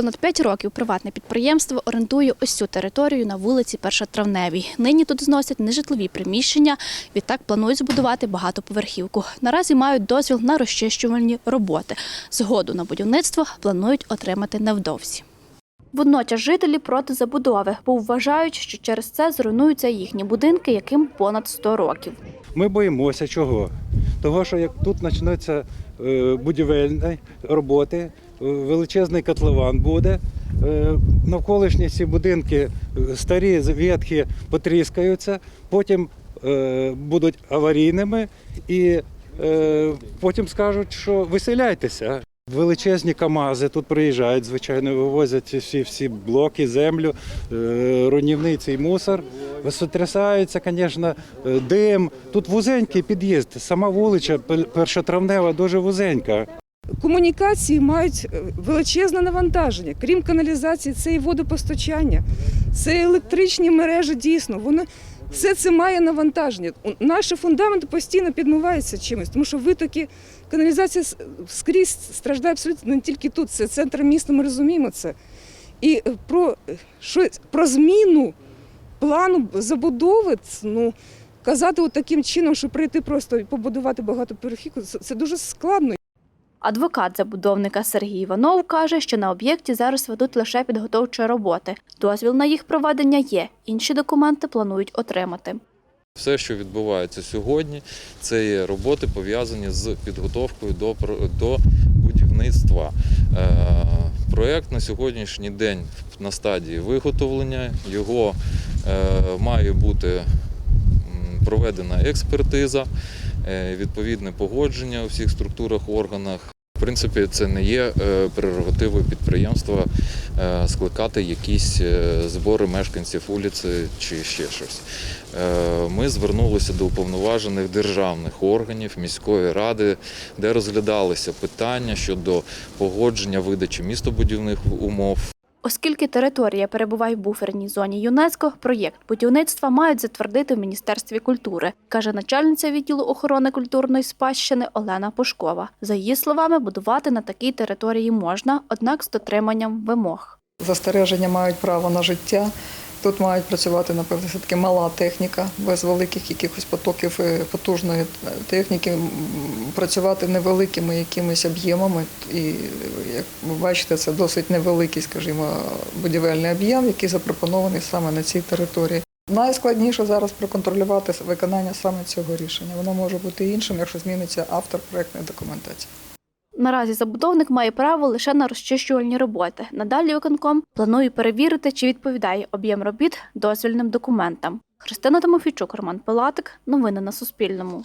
Понад 5 років приватне підприємство орендує ось цю територію на вулиці Першотравневій. Нині тут зносять нежитлові приміщення. Відтак планують збудувати багатоповерхівку. Наразі мають дозвіл на розчищувальні роботи. Згоду на будівництво планують отримати невдовзі. Водночас жителі проти забудови, бо вважають, що через це зруйнуються їхні будинки, яким понад 100 років. Ми боїмося чого? Того, що як тут почнуться е, будівельні роботи, величезний котлован буде. е, Навколишні ці будинки е, старі, ветхі потріскаються, потім е, будуть аварійними і потім скажуть, що виселяйтеся. Величезні КАМАЗи тут приїжджають, звичайно, вивозять всі, всі блоки, землю, руйнівний цей мусор. Сотрясаються, звісно, дим. Тут вузенький під'їзд, сама вулиця пер- першотравнева дуже вузенька. Комунікації мають е, величезне навантаження. Крім каналізації, це і водопостачання, це і електричні мережі дійсно. Вони все це має навантаження. Наші фундаменти постійно підмиваються чимось, тому що витоки каналізація скрізь страждає абсолютно не тільки тут. Це центр міста. Ми розуміємо це. І е, про е, що про зміну плану забудови, ну казати таким чином, що прийти просто і побудувати багатоповерхівку, це, це дуже складно. Адвокат забудовника Сергій Іванов каже, що на об'єкті зараз ведуть лише підготовчі роботи. Дозвіл на їх проведення є. Інші документи планують отримати. Все, що відбувається сьогодні, це є роботи пов'язані з підготовкою до, до будівництва. Е, Проект на сьогоднішній день на стадії виготовлення. Його е, має бути проведена експертиза, відповідне погодження у всіх структурах, органах. В принципі, це не є е, прерогативою підприємства е, скликати якісь е, збори мешканців вулиці чи ще щось. Е, Ми звернулися до уповноважених державних органів міської ради, де розглядалися питання щодо погодження видачі містобудівних умов. Оскільки територія перебуває в буферній зоні ЮНЕСКО, проєкт будівництва мають затвердити в Міністерстві культури, каже начальниця відділу охорони культурної спадщини Олена Пушкова. За її словами, будувати на такій території можна, однак з дотриманням вимог. Застереження мають право на життя. Тут мають працювати, напевно, все-таки мала техніка, без великих якихось потоків е, потужної техніки, м, працювати невеликими якимись об'ємами. І, як ви бачите, це досить невеликий, скажімо, будівельний об'єм, який запропонований саме на цій території. Найскладніше зараз проконтролювати виконання саме цього рішення. Воно може бути іншим, якщо зміниться автор проектної документації. Наразі забудовник має право лише на розчищувальні роботи. Надалі виконком планує перевірити, чи відповідає об'єм робіт дозвільним документам. Христина Тимофійчук, Роман Пилатик. Новини на Суспільному.